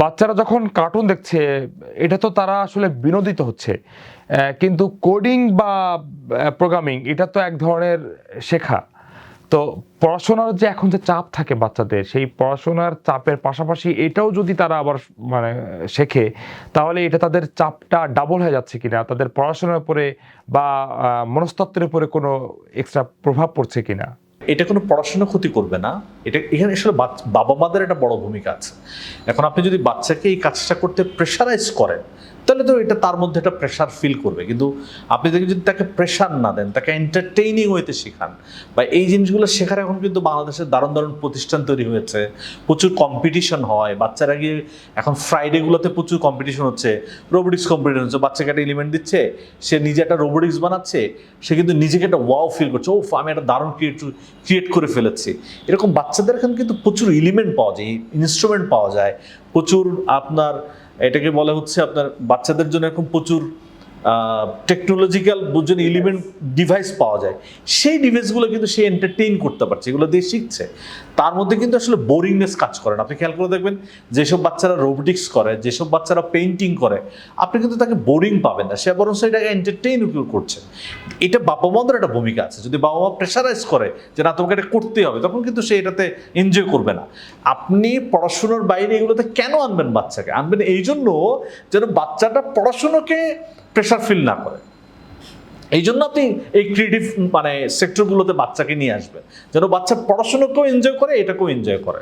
বাচ্চারা যখন কার্টুন দেখছে, এটা তো তারা আসলে বিনোদিত হচ্ছে। কিন্তু কোডিং বা প্রোগ্রামিং এটা তো এক ধরনের শেখা। তো পড়াশোনার যে এখন যে চাপ থাকে বাচ্চাদের, সেই পড়াশোনার চাপের পাশাপাশি এটাও যদি তারা আবার মানে শেখে, তাহলে এটা তাদের চাপটা ডাবল হয়ে যাচ্ছে কিনা, তাদের পড়াশোনার উপরে বা মনস্তত্ত্বের উপরে কোনো এক্সট্রা প্রভাব পড়ছে কিনা। এটা কোনো পড়াশোনা ক্ষতি করবে না। এটা এখানে আসলে বাবা মাদের একটা বড় ভূমিকা আছে। এখন আপনি যদি বাচ্চাকে এই কাজটা করতে প্রেশারাইজ করেন তাহলে তো এটা তার মধ্যে একটা প্রেশার ফিল করবে। কিন্তু আপনি দেখে যদি তাকে প্রেশার না দেন, তাকে এন্টারটেইনিং হইতে শেখান, বা এই জিনিসগুলো শেখার এখন কিন্তু বাংলাদেশের দারুণ দারুণ প্রতিষ্ঠান তৈরি হয়েছে। প্রচুর কম্পিটিশন হয়, বাচ্চারা গিয়ে এখন ফ্রাইডেগুলোতে প্রচুর কম্পিটিশন হচ্ছে রোবোটিক্স কম্পিটিশন হচ্ছে, বাচ্চাকে একটা এলিমেন্ট দিচ্ছে, সে নিজে একটা রোবোটিক্স বানাচ্ছে, সে কিন্তু নিজেকে একটা ওয়াও ফিল করছে ও আমি একটা দারুণ ক্রিয়েট ক্রিয়েট করে ফেলেছি। এরকম বাচ্চাদের এখন কিন্তু প্রচুর এলিমেন্ট পাওয়া যায় ইনস্ট্রুমেন্ট পাওয়া যায়, প্রচুর আপনার এটাকে বলা হচ্ছে আপনার বাচ্চাদের জন্য এরকম প্রচুর টেকনোলজিক্যাল বুঝছেন এলিমেন্ট ডিভাইস পাওয়া যায়। সেই ডিভাইসগুলো কিন্তু সে এন্টারটেইন করতে পারছে, এগুলো দিয়ে শিখছে। তার মধ্যে কিন্তু আসলে বোরিংনেস কাজ করে না। আপনি খেয়াল করে দেখবেন, যেসব বাচ্চারা রোবোটিক্স করে, যেসব বাচ্চারা পেন্টিং করে, আপনি কিন্তু তাকে বোরিং পাবেন না। সে বরং সেটাকে এন্টারটেইন করছে। এটা বাবা মাদের একটা ভূমিকা আছে। যদি বাবা মা প্রেশারাইজ করে যে না, তোমাকে এটা করতে হবে, তখন কিন্তু সে এটাতে এনজয় করবে না। আপনি পড়াশুনোর বাইরে এগুলোতে কেন আনবেন বাচ্চাকে? আনবেন এই জন্য যেন বাচ্চাটা পড়াশুনোকে প্রেশার ফিল না করে। এই জন্য আপনি এই ক্রিয়েটিভ মানে সেক্টরগুলোতে বাচ্চাকে নিয়ে আসবেন। যেন বাচ্চা পড়াশুনোকেও এনজয় করে, এটাকেও এনজয় করে।